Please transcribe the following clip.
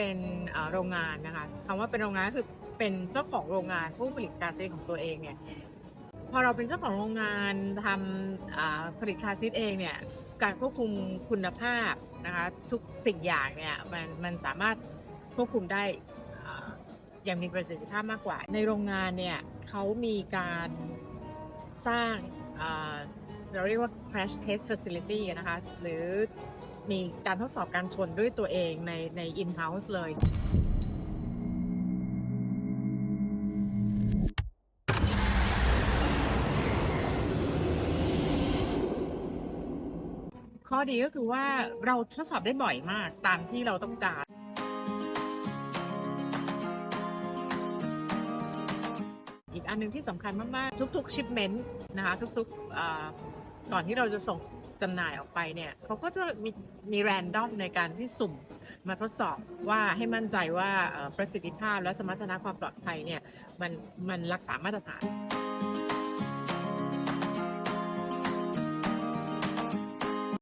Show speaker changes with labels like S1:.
S1: เป็นโรงงานนะคะคำว่าเป็นโรงงานคือเป็นเจ้าของโรงงานผู้ผลิตคาซีทของตัวเองเนี่ยพอเราเป็นเจ้าของโรงงานทำผลิตคาซีทเองเนี่ยการควบคุมคุณภาพนะคะทุกสิ่งอย่างเนี่ยมันมันสามารถควบคุมได้อย่างมีประสิทธิภาพมากกว่า ในโรงงานเนี่ยเขามีการสร้างเราเรียกว่า crash test facility นะคะหรือ มีการทดสอบการชนด้วยตัวเองในใน in house เลย ข้อดีก็คือว่าเราทดสอบได้บ่อยมากตามที่เราต้องการอีกอันหนึงที่สำคัญมาก ๆ ทุกๆชิปเมนต์นะคะ ทุกๆอ่าก่อนที่เราจะส่ง จำหน่ายออกไปเนี่ยเขาก็จะมีมีแรนดอมในการที่สุ่มมาทดสอบว่าให้มั่นใจว่าประสิทธิภาพและสมรรถนะความปลอดภัยเนี่ยมันมันรักษามาตรฐาน